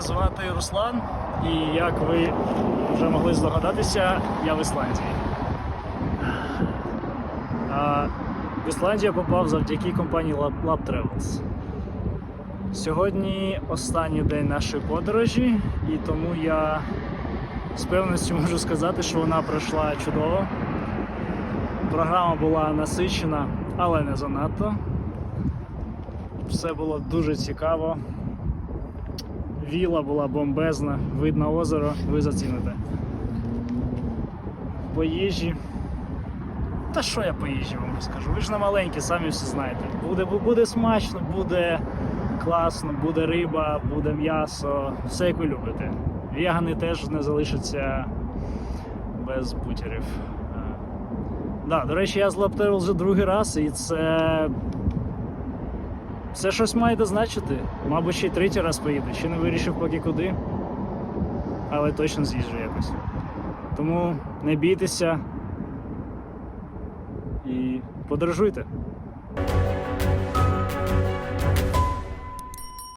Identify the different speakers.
Speaker 1: звати Руслан, і як ви вже могли здогадатися, я в Ісландії. А в Ісландію попав завдяки компанії Lab Travels. Сьогодні останній день нашої подорожі, і тому я з певністю можу сказати, що вона пройшла чудово. Програма була насичена, але не занадто. Все було дуже цікаво. Віла була бомбезна, вид на озеро, ви заціните. По їжі. Та що я по їжі вам розкажу? Ви ж не маленькі, самі все знаєте. Буде, буде смачно, буде класно, буде риба, буде м'ясо, все як ви любите. Вегани теж не залишаться без бутерів. Е, Да, до речі, я з Лаптерл вже другий раз, і це. Це щось має дозначити. Мабуть, ще й третій раз поїду. Ще не вирішив поки куди. Але точно з'їжджу якось. Тому не бійтеся і подорожуйте.